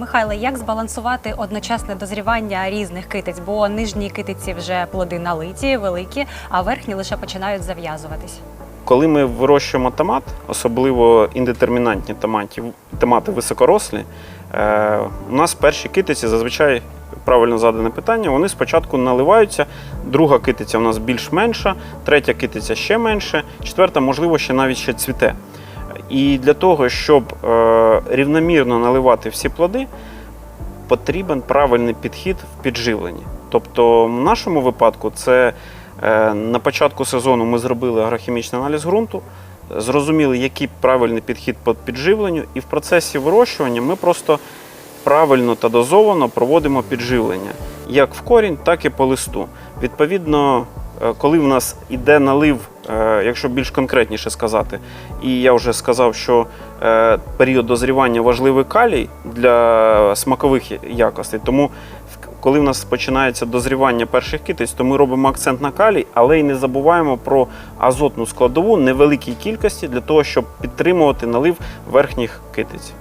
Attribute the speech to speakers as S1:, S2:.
S1: Михайло, як збалансувати одночасне дозрівання різних китиць? Бо нижні китиці вже плоди налиті, великі, а верхні лише починають зав'язуватись.
S2: Коли ми вирощуємо томат, особливо індетермінантні томаті, томати високорослі, е, у нас перші китиці зазвичай правильно задане питання. Вони спочатку наливаються, друга китиця у нас більш менша, третя китиця ще менше, четверта, можливо, ще навіть ще цвіте. І для того, щоб е, рівномірно наливати всі плоди, потрібен правильний підхід в підживленні. Тобто, в нашому випадку, це е, на початку сезону ми зробили агрохімічний аналіз ґрунту, зрозуміли, який правильний підхід по підживленню, і в процесі вирощування ми просто правильно та дозовано проводимо підживлення як в корінь, так і по листу. Відповідно, е, коли в нас іде налив, якщо більш конкретніше сказати, і я вже сказав, що е, період дозрівання важливий калій для смакових якостей. Тому коли в нас починається дозрівання перших китиць, то ми робимо акцент на калій, але й не забуваємо про азотну складову невеликій кількості для того, щоб підтримувати налив верхніх китиць.